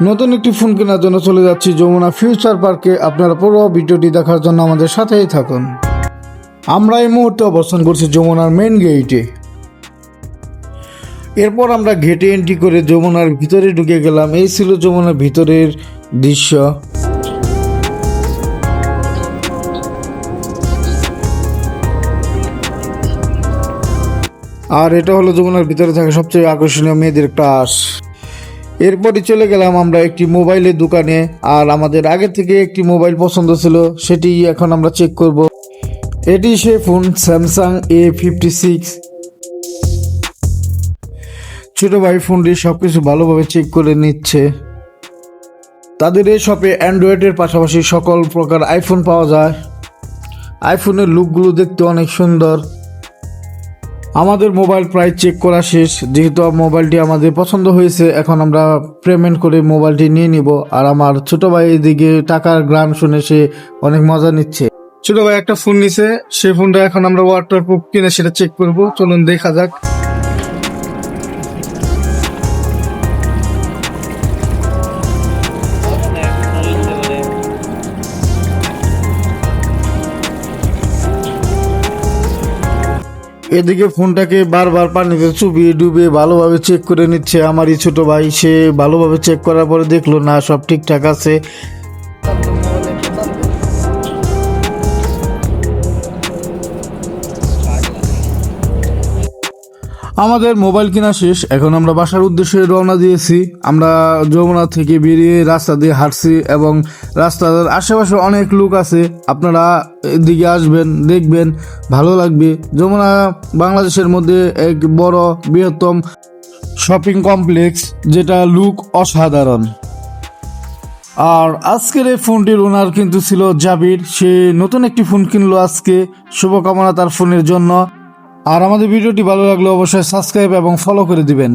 নতুন একটি ফোন কেনার জন্য চলে যাচ্ছি যমুনা ফিউচার পার্কে। আপনারা পুরো ভিডিওটি দেখার জন্য আমাদের সাথেই থাকুন। আমরা এই মুহূর্তে অবস্থান করছি যমুনার মেন গেইটে এরপর আমরা ঘেটে এন্ট্রি করে যমুনার ভিতরে ঢুকে গেলাম। এই ছিল যমুনার ভিতরের দৃশ্য। আর এটা হলো যমুনার ভিতরে থাকা সবচেয়ে আকর্ষণীয় মেয়েদের ক্লাস এরপরই চলে গেলাম আমরা একটি মোবাইলের দোকানে, আর আমাদের আগে থেকে একটি মোবাইল পছন্দ ছিল সেটি এখন আমরা চেক করব। এটি সে phone Samsung A fifty six ছোট ভাই ফোনটি সব কিছু ভালোভাবে চেক করে নিচ্ছে। তাদের এই শপে অ্যান্ড্রয়েডের পাশাপাশি সকল প্রকার আইফোন পাওয়া যায়। আইফোনের লুকগুলো দেখতে অনেক সুন্দর। আমাদের মোবাইল প্রায় চেক করা শেষ। যেহেতু মোবাইলটি আমাদের পছন্দ হয়েছে, এখন আমরা পেমেন্ট করে মোবাইলটি নিয়ে নিব। আর আমার ছোট ভাই এদিকে টাকার গ্রাম শুনে সে অনেক মজা নিচ্ছে। ছোট ভাই একটা ফোন নিছে। সে ফোনটা এখন আমরা ওয়াটার প্রুফ কিনে সেটা চেক করব। চলুন দেখা যাক। এদিকে ফোনটাকে বারবার পানিতে চুবিয়ে ডুবিয়ে ভালোভাবে চেক করে নিচ্ছে আমারই ছোট ভাই। সে ভালোভাবে চেক করার পরে দেখল, না, সব ঠিকঠাক আছে। আমাদের মোবাইল কেনা শেষ। এখন আমরা বাসার উদ্দেশ্যে রওনা দিয়েছি। আমরা যমুনা থেকে বেরিয়ে রাস্তা দিয়ে হাঁটছি এবং রাস্তার আশেপাশে অনেক লোক আছে। আপনারা এদিকে আসবেন, দেখবেন, ভালো লাগবে। যমুনা বাংলাদেশের মধ্যে এক বড় বৃহত্তম শপিং কমপ্লেক্স, যেটা লুক অসাধারণ। আর আজকের এই ফোনটির ওনার কিন্তু ছিল জাবির। সে নতুন একটি ফোন কিনলো আজকে। শুভকামনা তার ফোনের জন্য। আর আমাদের ভিডিওটি ভালো লাগলে অবশ্যই সাবস্ক্রাইব এবং ফলো করে দিবেন।